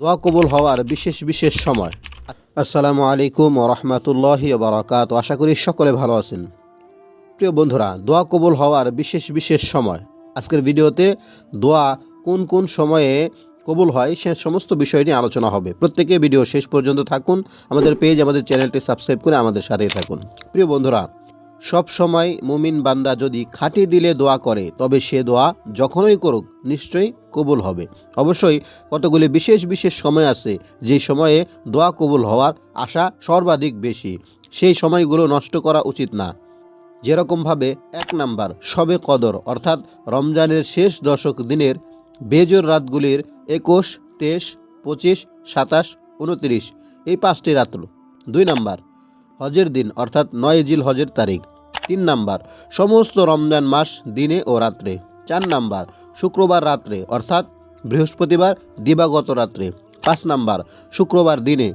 দোয়া কবুল হওয়ার বিশেষ বিশেষ সময়। আসসালামু আলাইকুম রহমতুল্লাহি বারাকাত। আশা করি সকলে ভালো আছেন। প্রিয় বন্ধুরা, দোয়া কবুল হওয়ার বিশেষ বিশেষ সময়। আজকের ভিডিওতে দোয়া কোন কোন সময়ে কবুল হয় সে সমস্ত বিষয় নিয়ে আলোচনা হবে। প্রত্যেকে ভিডিও শেষ পর্যন্ত থাকুন। আমাদের পেজ, আমাদের চ্যানেলটি সাবস্ক্রাইব করে আমাদের সাথেই থাকুন। প্রিয় বন্ধুরা, সব সময় মুমিন বান্দা যদি খাঁটি দিলে দোয়া করে, তবে সে দোয়া যখনই করুক, নিশ্চয়ই কবুল হবে। অবশ্যই কতগুলি বিশেষ বিশেষ সময় আছে যে সময়ে দোয়া কবুল হওয়ার আশা সর্বাধিক বেশি। সেই সময়গুলো নষ্ট করা উচিত না। যেরকমভাবে এক নাম্বার, সবে কদর, অর্থাৎ রমজানের শেষ দশক দিনের বেজর রাতগুলির একুশ, তেইশ, পঁচিশ, সাতাশ, উনত্রিশ, এই পাঁচটি রাত্র। দুই নাম্বার, হজের দিন, অর্থাৎ নয় জিল হজের তারিখ। তিন নাম্বার, সমস্ত রমজান মাস দিনে ও রাত্রে। চার নাম্বার, শুক্রবার রাত্রে, অর্থাৎ বৃহস্পতিবার, দিবাগত রাত্রে। পাঁচ নাম্বার, শুক্রবার দিনে।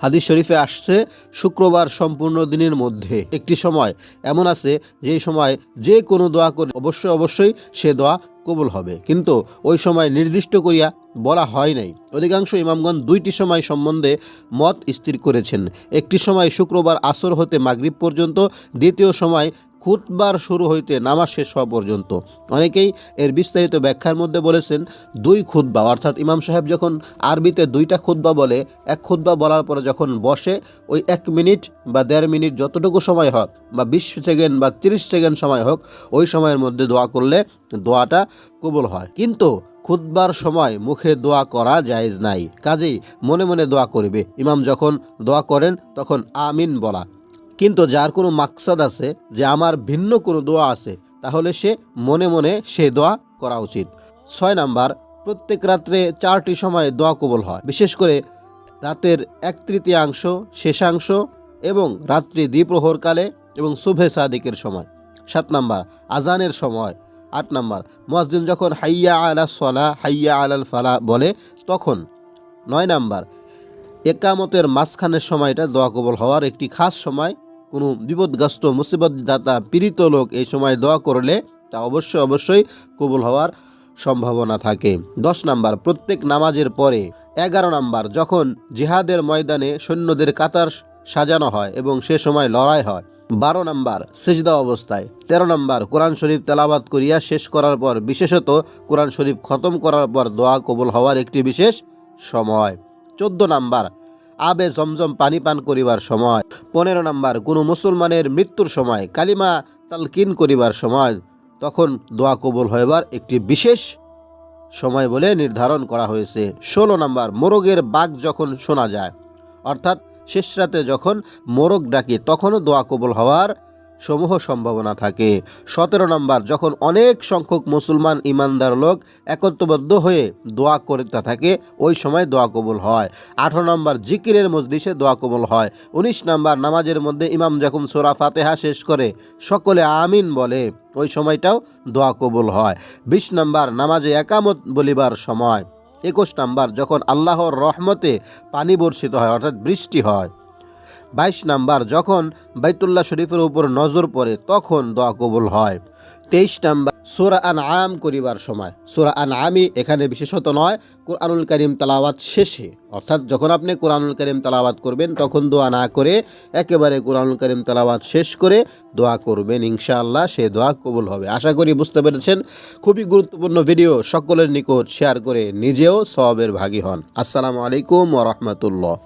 হাদিস শরীফে আসছে, শুক্রবার সম্পূর্ণ দিনের মধ্যে। একটি সময় এমন আছে যেই সময় যে কোনো দোয়া করে অবশ্যই অবশ্যই সে দোয়া কবুল হবে। কিন্তু ওই সময় নির্দিষ্ট করিয়া বলা হয় নাই। অধিকাংশ ইমামগণ দুইটি সময় সম্বন্ধে মত স্থির করেছেন। একটি সময় শুক্রবার আসর হতে মাগরিব পর্যন্ত, দ্বিতীয় সময় খুতবার শুরু হইতে নামাজ শেষ হওয়া পর্যন্ত। অনেকেই এর বিস্তারিত ব্যাখ্যার মধ্যে বলেছেন, দুই খুতবা, অর্থাৎ ইমাম সাহেব যখন আরবিতে দুইটা খুতবা বলে, এক খুতবা বলার পরে যখন বসে, ওই এক মিনিট বা দেড় মিনিট যতটুকু সময় হোক, বা বিশ সেকেন্ড বা তিরিশ সেকেন্ড সময় হোক, ওই সময়ের মধ্যে দোয়া করলে দোয়াটা কবুল হয়। কিন্তু খুতবার সময় মুখে দোয়া করা জায়েজ নাই। কাজেই মনে মনে দোয়া করবে। ইমাম যখন দোয়া করেন, তখন আমিন বলা। কিন্তু যার কোনো মাকসাদ আছে যে আমার ভিন্ন কোনো দোয়া আছে, তাহলে সে মনে মনে সে দোয়া করা উচিত। ছয় নাম্বার, প্রত্যেক রাত্রে চারটি সময় দোয়া কবল হয়। বিশেষ করে রাতের এক তৃতীয়াংশ, শেষাংশ এবং রাত্রি দ্বিপ্রহরকালে এবং শুভে সাদিকের সময়। সাত নাম্বার, আজানের সময়। আট নাম্বার মসজিদ যখন হাইয়া আলা সলা, হাইয়া আলাল ফালা বলে, তখন নয় নাম্বার, একামতের মাঝখানের সময়টা দোয়া কবল হওয়ার একটি খাস সময় কোনো বিপদগ্রস্ত, মুসিবতদাতা, পীড়িত লোক এই সময় দোয়া করলে তা অবশ্যই অবশ্যই কবুল হওয়ার সম্ভাবনা থাকে। দশ নাম্বার, প্রত্যেক নামাজের পরে। এগারো নাম্বার, যখন জিহাদের ময়দানে সৈন্যদের কাতার সাজানো হয় এবং সে সময় লড়াই হয়। বারো নাম্বার, সেজদা অবস্থায়। তেরো নাম্বার, কোরআন শরীফ তেলাবাদ করিয়া শেষ করার পর, বিশেষত কোরআন শরীফ খতম করার পর দোয়া কবুল হওয়ার একটি বিশেষ সময়। চোদ্দ নাম্বার আবে জমজম পানি পান করিবার সময়। পনেরো নম্বর, কোনো মুসলমানের মৃত্যুর সময়, কালিমা তালকিন করিবার সময়, তখন দোয়া কবুল হইবার একটি বিশেষ সময় বলে নির্ধারণ করা হয়েছে। ষোলো নম্বর, মোরগের বাঘ যখন শোনা যায়, অর্থাৎ শেষ রাতে যখন মোরগ ডাকে, তখনও দোয়া কবুল হওয়ার সমূহ সম্ভাবনা থাকে। সতেরো নম্বর, যখন অনেক সংখ্যক মুসলমান ইমানদার লোক একত্রবদ্ধ হয়ে দোয়া করতে থাকে, ওই সময় দোয়া কবুল হয়। আঠারো নম্বর, জিকিরের মজলিসে দোয়া কবুল হয়। উনিশ নম্বর, নামাজের মধ্যে ইমাম যখন সোরা ফাতেহা শেষ করে, সকলে আমিন বলে, ওই সময়টাও দোয়া কবুল হয়। বিশ নম্বর, নামাজে একামত বলিবার সময়। একুশ নাম্বার, যখন আল্লাহর রহমতে পানি বর্ষিত হয়, অর্থাৎ বৃষ্টি হয় বাইশ নাম্বার, যখন বাইতুল্লাহ শরীফের উপর নজর পড়ে, তখন দোয়া কবুল হয়। তেইশ নাম্বার, সোরা আন আম করিবার সময়। সোরা আন আমি এখানে বিশেষত নয়, কোরআনুল করিম তালাওয়াত শেষে। অর্থাৎ যখন আপনি কোরআনুল করিম তালাওয়াত করবেন, তখন দোয়া না করে একেবারে কোরআনুল করিম তালাওয়াত শেষ করে দোয়া করবেন, ইনশাআল্লাহ সে দোয়া কবুল হবে। আশা করি বুঝতে পেরেছেন? খুবই গুরুত্বপূর্ণ ভিডিও, সকলের নিকট শেয়ার করে নিজেও সবের ভাগী হন। আসসালামু আলাইকুম ওরহমতুল্লাহ